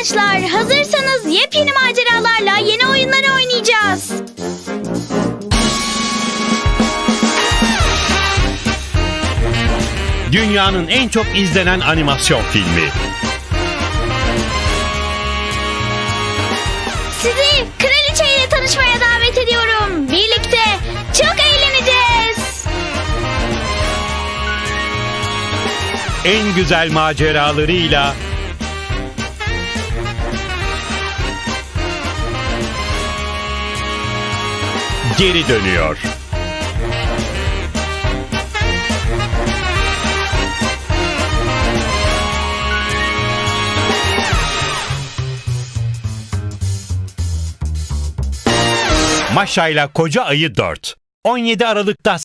arkadaşlar, hazırsanız yepyeni maceralarla yeni oyunları oynayacağız. Dünyanın en çok izlenen animasyon filmi. Sizi kraliçe ile tanışmaya davet ediyorum. Birlikte çok eğleneceğiz. En güzel maceralarıyla geri dönüyor. Maşa ile Koca Ayı 4. 17 Aralık'ta